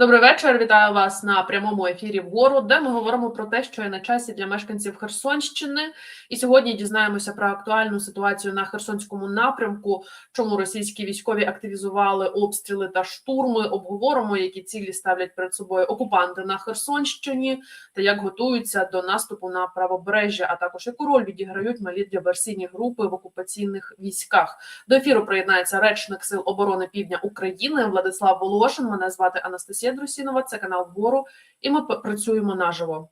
Добрий вечір. Вітаю вас на прямому ефірі вгору, де ми говоримо про те, що є на часі для мешканців Херсонщини. І сьогодні дізнаємося про актуальну ситуацію на Херсонському напрямку, чому російські військові активізували обстріли та штурми. Обговоримо, які цілі ставлять перед собою окупанти на Херсонщині, та як готуються до наступу на правобережжя, а також яку роль відіграють малі диверсійні групи в окупаційних військах. До ефіру приєднається речник Сил оборони Півдня України Владислав Волошин. Мене звати Анастасія Друсінова. Це канал вгору, і ми працюємо наживо.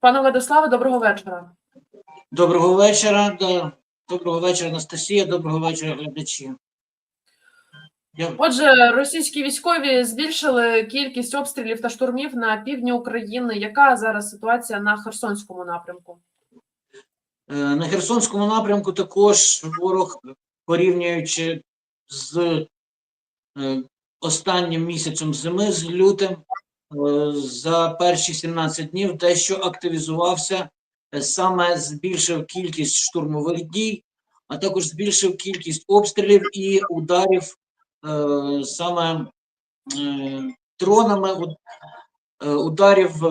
Пане Владиславе, доброго вечора. Доброго вечора. да. Доброго вечора, Анастасія. Доброго вечора, глядачі. Я, Отже, російські військові збільшили кількість обстрілів та штурмів на півдні України. Яка зараз ситуація на Херсонському напрямку? е, на Херсонському напрямку також ворог, порівнюючи з е, останнім місяцем зими, з лютим, е, за перші 17 днів дещо активізувався, е, саме збільшив кількість штурмових дій, а також збільшив кількість обстрілів і ударів е, саме дронами, ударів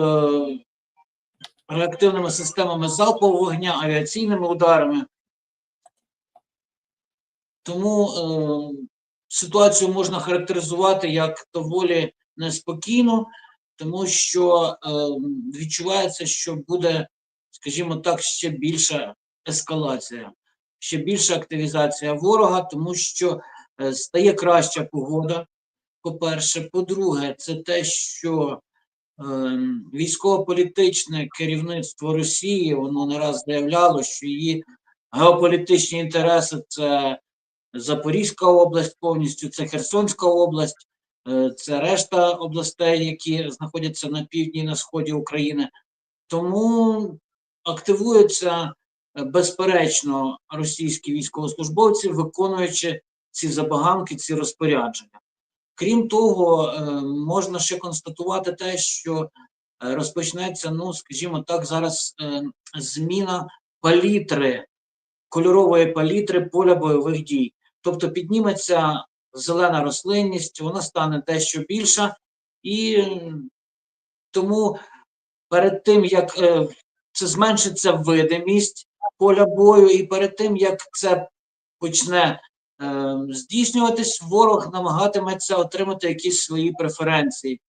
реактивними системами залпового вогня, авіаційними ударами. Тому ситуацію можна характеризувати як доволі неспокійну, тому що е, відчувається, що буде, скажімо так, ще більша ескалація, ще більша активізація ворога, тому що е, стає краща погода. По-перше, по-друге, це те, що ем, військово-політичне керівництво Росії воно не раз заявляло, що її геополітичні інтереси це Запорізька область повністю, це Херсонська область, е, це решта областей, які знаходяться на півдні і на сході України. Тому активуються е, безперечно російські військовослужбовці, виконуючи ці забаганки, ці розпорядження. Крім того, е, можна ще констатувати те, що розпочнеться, ну скажімо так, зараз зміна палітри, кольорової палітри поля бойових дій. Тобто підніметься зелена рослинність, вона стане дещо більша, і тому перед тим, як е, це зменшиться видимість поля бою, і перед тим, як це почне е, здійснюватись, ворог намагатиметься отримати якісь свої преференції,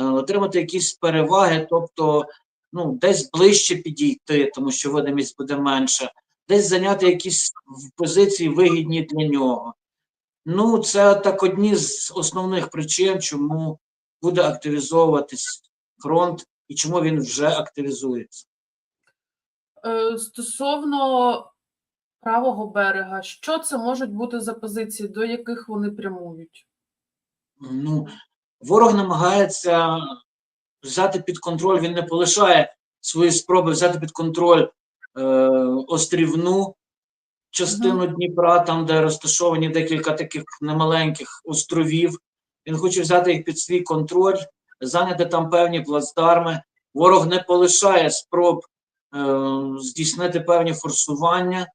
е, отримати якісь переваги, тобто ну, десь ближче підійти, тому що видимість буде менша, десь зайняти якісь позиції вигідні для нього. Ну, це так одні з основних причин, чому буде активізовуватись фронт і чому він вже активізується. Е, Стосовно правого берега, що це можуть бути за позиції, до яких вони прямують? Ну, ворог намагається взяти під контроль, він не полишає свої спроби взяти під контроль е, острівну частину Дніпра, там, де розташовані декілька таких немаленьких островів. Він хоче взяти їх під свій контроль, зайняти там певні плацдарми. Ворог не полишає спроб е, здійснити певні форсування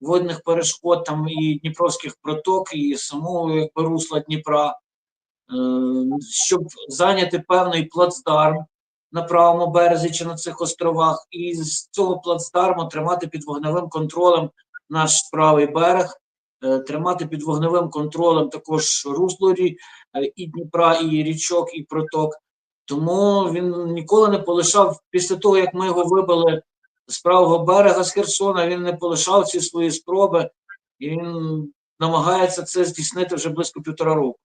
водних перешкод там і Дніпровських проток, і самого якби, русла Дніпра, е, щоб зайняти певний плацдарм на правому березі чи на цих островах, і з цього плацдарму тримати під вогневим контролем наш правий берег, е, тримати під вогневим контролем також русло е, і Дніпра, і річок, і проток. Тому він ніколи не полишав після того, як ми його вибили з правого берега з Херсона, він не полишав ці свої спроби, і він намагається це здійснити вже близько півтора року.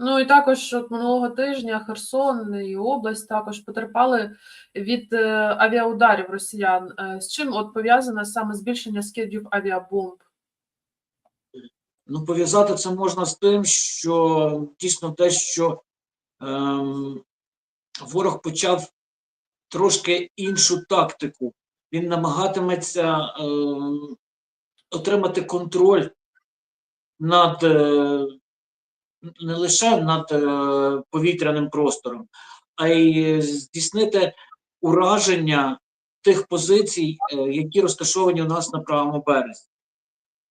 Ну і також от минулого тижня Херсон і область також потерпали від е, авіаударів росіян. Е, з чим от пов'язане саме збільшення скидів авіабомб? Ну, пов'язати це можна з тим, що дійсно те, що ем, ворог почав трошки іншу тактику. Він намагатиметься ем, отримати контроль над е, не лише над е, повітряним простором, а й здійснити ураження тих позицій, е, які розташовані у нас на правому березі.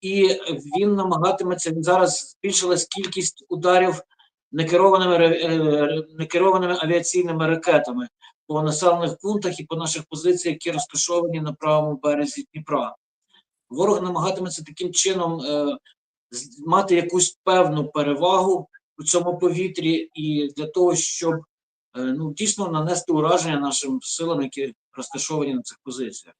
і він намагатиметься він зараз збільшилась кількість ударів некерованими е, некерованими авіаційними ракетами по населених пунктах і по наших позиціях, які розташовані на правому березі Дніпра. Ворог намагатиметься таким чином мати якусь певну перевагу у цьому повітрі, і для того, щоб е, ну, дійсно нанести ураження нашим силам, які розташовані на цих позиціях.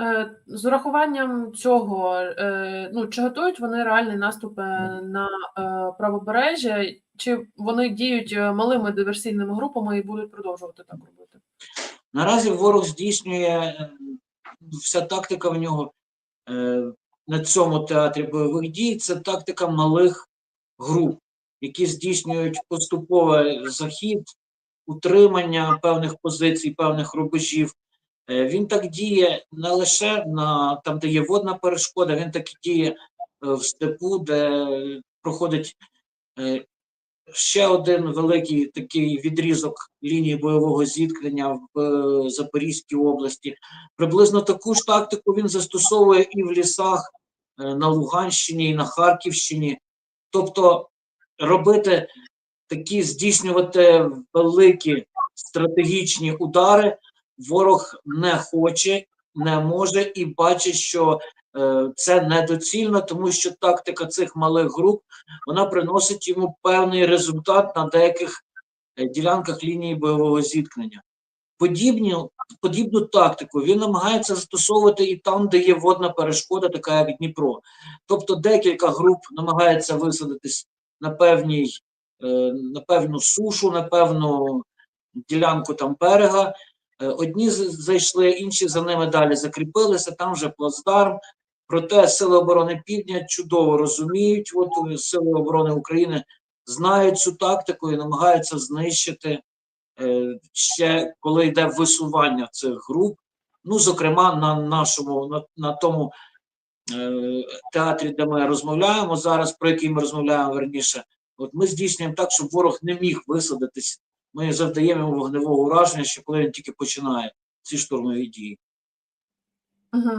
Е, З урахуванням цього, е, ну чи готують вони реальний наступ е, на правобережжя, чи вони діють малими диверсійними групами і будуть продовжувати так робити? Наразі ворог здійснює вся тактика в нього на цьому театрі бойових дій. Це тактика малих груп, які здійснюють поступовий захід, утримання певних позицій, певних рубежів. Е, Він так діє не лише на там, де є водна перешкода, він так і діє е, в степу, де проходить е, ще один великий такий відрізок лінії бойового зіткнення в Запорізькій області. Приблизно таку ж тактику він застосовує і в лісах на Луганщині, і на Харківщині. Тобто робити такі, здійснювати великі стратегічні удари ворог не хоче, не може і бачить, що е, це недоцільно, тому що тактика цих малих груп вона приносить йому певний результат на деяких е, ділянках лінії бойового зіткнення. Подібні, подібну тактику він намагається застосовувати і там, де є водна перешкода, така як Дніпро. Тобто декілька груп намагається висадитись на певній, е, на певну сушу, на певну ділянку там берега. Е, Одні зайшли, інші за ними далі закріпилися, там вже плацдарм. Проте Сили оборони Півдня чудово розуміють, от е, Сили оборони України знають цю тактику і намагаються знищити ще коли йде висування цих груп. Ну, зокрема, на нашому, на, на тому е, театрі, де ми розмовляємо зараз, про який ми розмовляємо верніше, от ми здійснюємо так, щоб ворог не міг висадитись. Ми завдаємо вогневого ураження, ще коли він тільки починає ці штурмові дії. Угу.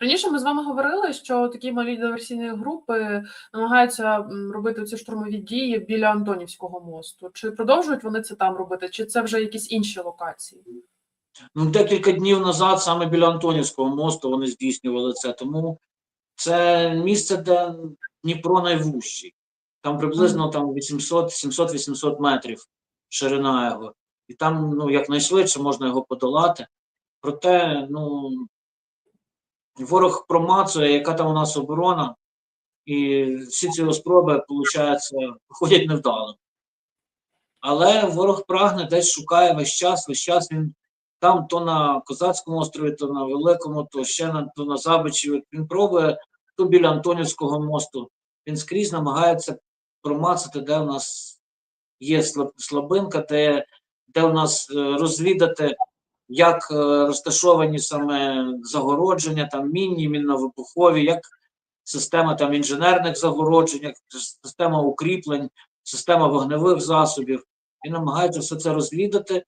Раніше ми з вами говорили, що такі малі диверсійні групи намагаються робити ці штурмові дії біля Антонівського мосту. Чи продовжують вони це там робити, чи це вже якісь інші локації? Ну, декілька днів назад, саме біля Антонівського мосту, вони здійснювали це. Тому це місце, де Дніпро найвужчий. Там приблизно там 800, 700-800 метрів ширина його. І там, ну, якнайшвидше можна його подолати. Проте, ну, ворог промацує, яка там у нас оборона, і всі ці спроби, виходить, виходять невдало. Але ворог прагне, десь шукає весь час, весь час він там то на Козацькому острові, то на Великому, то ще на, то на Забичі. Він пробує то біля Антонівського мосту. Він скрізь намагається промацати, де у нас є слабинка, де, де у нас е, розвідати, як е, розташовані саме загородження, там мінні, мінно-вибухові, як система там інженерних загороджень, як система укріплень, система вогневих засобів. Він намагається все це розвідати е,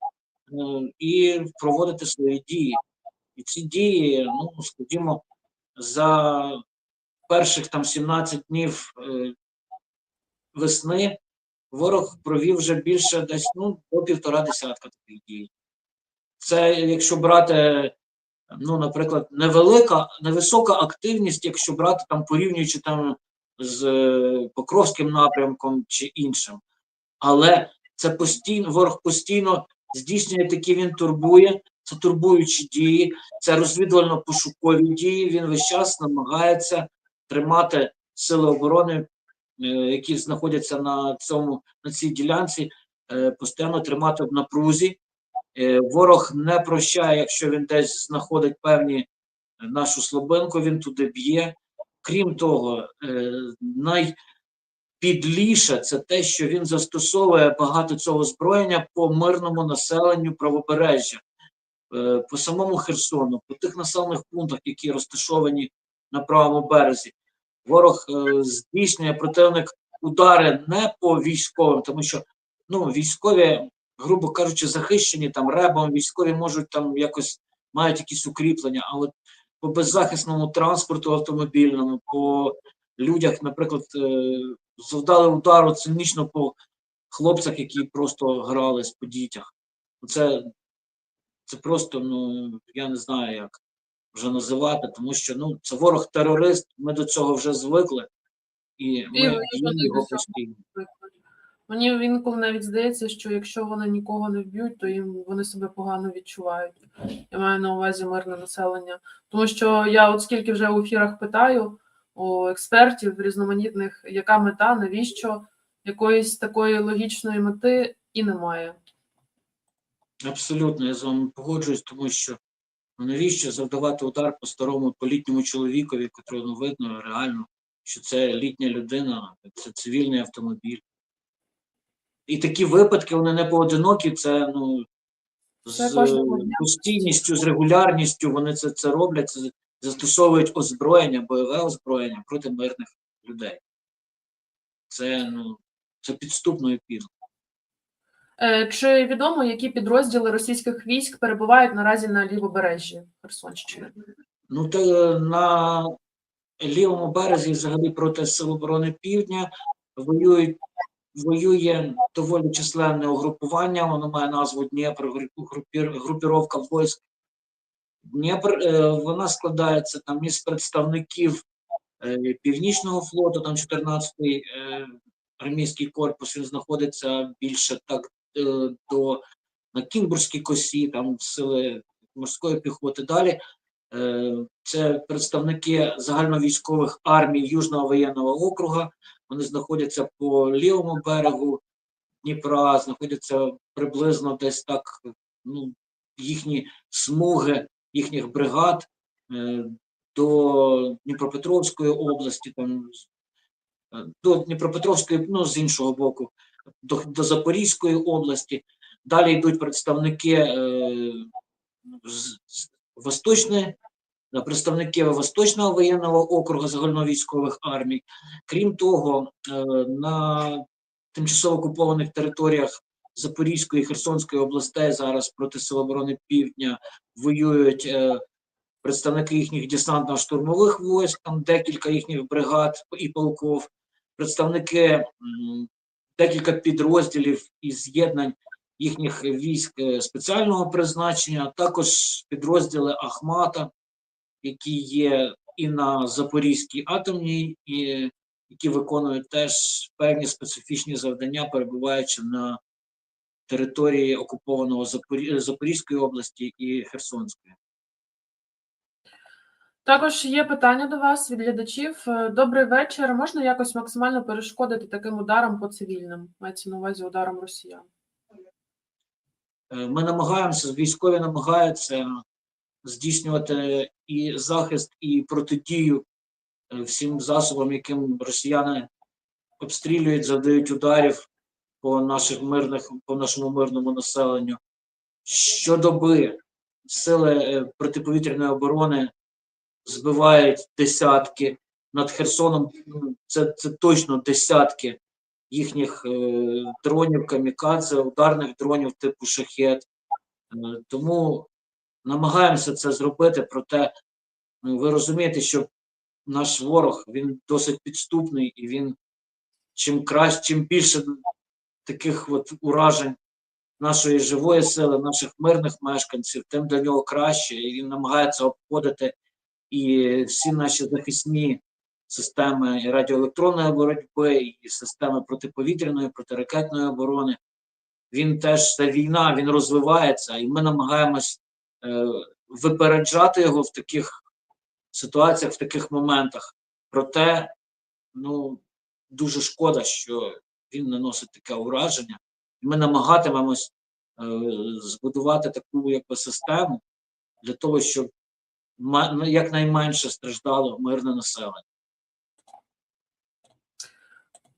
і проводити свої дії. І ці дії, ну скажімо, за перших там 17 днів е, весни ворог провів вже більше десь ну, до півтора десятка таких дій. Це якщо брати, ну, наприклад, невелика, невисока активність, якщо брати там, порівнюючи там з е, Покровським напрямком чи іншим. Але це постійно, ворог постійно здійснює такі, він турбує, це турбуючі дії, це розвідувально-пошукові дії. Він весь час намагається тримати сили оборони, е, які знаходяться на цьому на цій ділянці, е, постійно тримати в напрузі. Е, Ворог не прощає, якщо він десь знаходить певні е, нашу слабинку, він туди б'є. Крім того, е, найпідліше це те, що він застосовує багато цього озброєння по мирному населенню правобережжя, по самому Херсону, по тих населених пунктах, які розташовані на правому березі. Ворог здійснює противник удари не по військовим, тому що ну, військові, грубо кажучи, захищені там ребом, військові можуть там якось мають якісь укріплення, а от по беззахисному транспорту автомобільному, по людях, наприклад, е, завдали удару цинічно по хлопцях, які просто грались по дітях. Це, це просто, ну, я не знаю, як вже називати, тому що ну, це ворог-терорист, ми до цього вже звикли, і ми І його постійно. Мені інколи навіть здається, що якщо вони нікого не вб'ють, то їм вони себе погано відчувають. Я маю на увазі мирне населення. Тому що я от скільки вже у ефірах питаю у експертів різноманітних, яка мета, навіщо якоїсь такої логічної мети і немає. Абсолютно, я з вами погоджуюсь, тому що ну, навіщо завдавати удар по старому по літньому чоловікові, котрого ну, видно реально, що це літня людина, це цивільний автомобіль. І такі випадки, вони не поодинокі, це ну, Це з постійністю, з регулярністю вони це, це роблять, це застосовують озброєння, бойове озброєння проти мирних людей. Це, ну, це підступно і підло. Е, Чи відомо, які підрозділи російських військ перебувають наразі на лівобережжі Херсонщини? Ну, та е, на лівому березі, взагалі проти Сил оборони Півдня, воюють, воює доволі численне угрупування, воно має назву Дніпр, групір- групіровка військ. Дніпр, е, вона складається там із представників е, Північного флоту, там 14-й е, армійський корпус, він знаходиться більше так до на Кінбурзькій косі, там сили морської піхоти. Далі Це представники загальновійськових армій Южного воєнного округа. Вони знаходяться по лівому берегу Дніпра, знаходяться приблизно десь так, ну, їхні смуги їхніх бригад е, до Дніпропетровської області, там, е, до Дніпропетровської, ну, з іншого боку, до, до Запорізької області. Далі йдуть представники е, з, з Восточної е, представники Восточного воєнного округу загальновійськових армій. Крім того, е, на тимчасово окупованих територіях Запорізької і Херсонської областей зараз проти Сил оборони Півдня воюють е, представники їхніх десантно-штурмових військ, там декілька їхніх бригад і полков, представники декілька підрозділів і з'єднань їхніх військ е, спеціального призначення, а також підрозділи Ахмата, які є і на Запорізькій атомній, і які виконують теж певні специфічні завдання, перебуваючи на території окупованого Запорі... Запорізької області і Херсонської. Також є питання до вас від глядачів. Е, Добрий вечір. Можна якось максимально перешкодити таким ударам по цивільним? Мається на увазі ударом росіян. Е, Ми намагаємося, військові намагаються здійснювати і захист, і протидію е, всім засобам, яким росіяни обстрілюють, завдають ударів по наших мирних, по нашому мирному населенню. Щодоби сили е, протиповітряної оборони збивають десятки над Херсоном. ну, Це, це точно десятки їхніх е, дронів камікадзе, ударних дронів типу шахет. Тому намагаємося це зробити, проте ну, ви розумієте, що наш ворог він досить підступний і він чим краще, чим більше таких от уражень нашої живої сили, наших мирних мешканців, тим для нього краще, і він намагається обходити і всі наші захисні системи радіоелектронної боротьби, і системи протиповітряної, протиракетної оборони. Він теж це війна, він розвивається, і ми намагаємось випереджати його в таких ситуаціях, в таких моментах. Проте, ну дуже шкода, що він наносить таке ураження. Ми намагатимемось е, збудувати таку якби систему для того, щоб ну, якнайменше страждало мирне населення.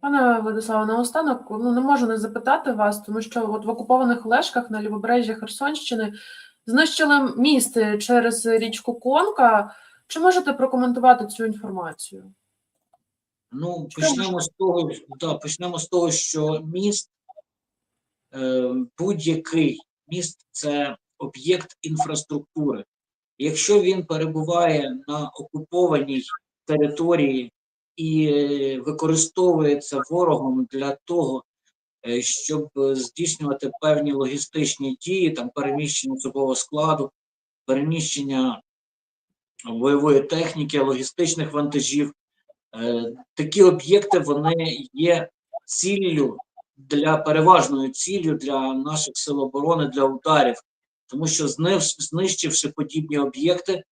Пане Владиславе, наостанок ну, не можу не запитати вас, тому що от в окупованих Олешках на лівобережжі Херсонщини знищили міст через річку Конка. Чи можете прокоментувати цю інформацію? Ну, почнемо з того, да, почнемо з того, що міст, е, будь-який міст це об'єкт інфраструктури. Якщо він перебуває на окупованій території і е, використовується ворогом для того, е, щоб е, здійснювати певні логістичні дії, там переміщення особового складу, переміщення бойової техніки, логістичних вантажів, е, такі об'єкти вони є ціллю для переважною ціллю для наших сил оборони для ударів, тому що знищивши подібні об'єкти,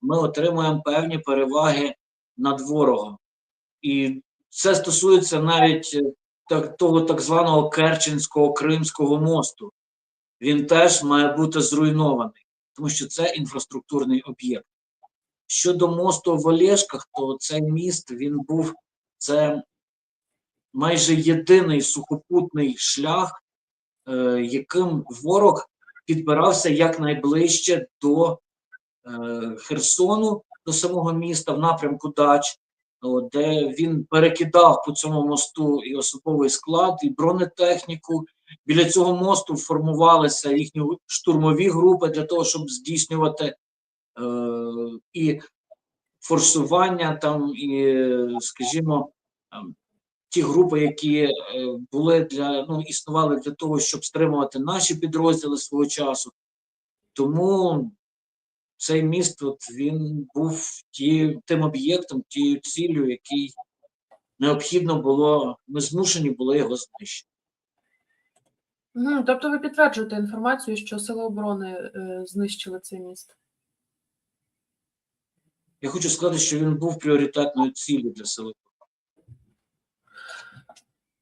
ми отримуємо певні переваги над ворогом. І це стосується навіть е, так, того так званого Керченського Кримського мосту. Він теж має бути зруйнований, тому що це інфраструктурний об'єкт. Щодо мосту в Олешках, то цей міст він був це майже єдиний сухопутний шлях, е, яким ворог підбирався якнайближче до е, Херсону, до самого міста в напрямку Дач, де він перекидав по цьому мосту і особовий склад, і бронетехніку. Біля цього мосту формувалися їхні штурмові групи для того, щоб здійснювати е, і форсування там, і, скажімо, ті групи, які е, були для ну існували для того, щоб стримувати наші підрозділи свого часу. Тому цей міст, от він був ті, тим об'єктом, тією ціллю, який необхідно було, ми змушені були його знищити. Тобто ви підтверджуєте інформацію, що сили оборони е, знищили цей міст? Я хочу сказати, що він був пріоритетною ціллю для сили.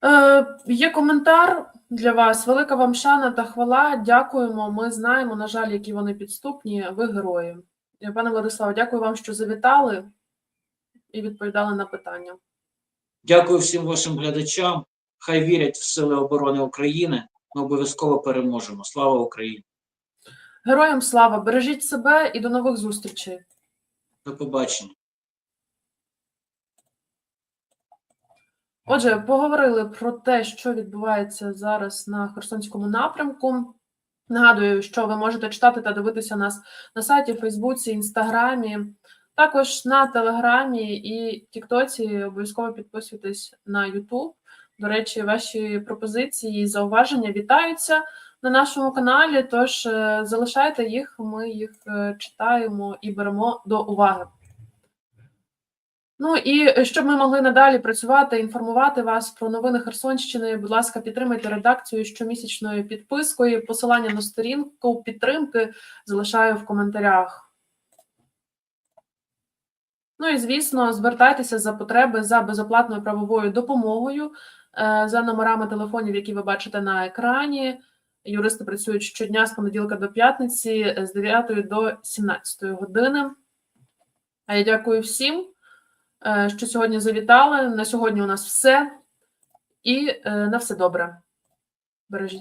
Е, є коментар для вас. Велика вам шана та хвала. Дякуємо. Ми знаємо, на жаль, які вони підступні. Ви герої. Пане Владиславе, дякую вам, що завітали і відповідали на питання. Дякую всім вашим глядачам. Хай вірять в сили оборони України. Ми обов'язково переможемо. Слава Україні! Героям слава! Бережіть себе і до нових зустрічей. До побачення. Отже, поговорили про те, що відбувається зараз на Херсонському напрямку. Нагадую, що ви можете читати та дивитися нас на сайті, Фейсбуці, Інстаграмі, також на Телеграмі і Тіктоці. Обов'язково підписуйтесь на Ютуб. До речі, ваші пропозиції і зауваження вітаються на нашому каналі. Тож е, залишайте їх, ми їх е, читаємо і беремо до уваги. Ну і е, щоб ми могли надалі працювати, інформувати вас про новини Херсонщини, будь ласка, підтримайте редакцію щомісячною підпискою. Посилання на сторінку підтримки залишаю в коментарях. Ну і звісно, звертайтеся за потреби за безоплатною правовою допомогою е, за номерами телефонів, які ви бачите на екрані. Юристи працюють щодня з понеділка до п'ятниці е, з 9 до 17 години. А я дякую всім що сьогодні завітали. На сьогодні у нас все. І е, на все добре. Бережіть.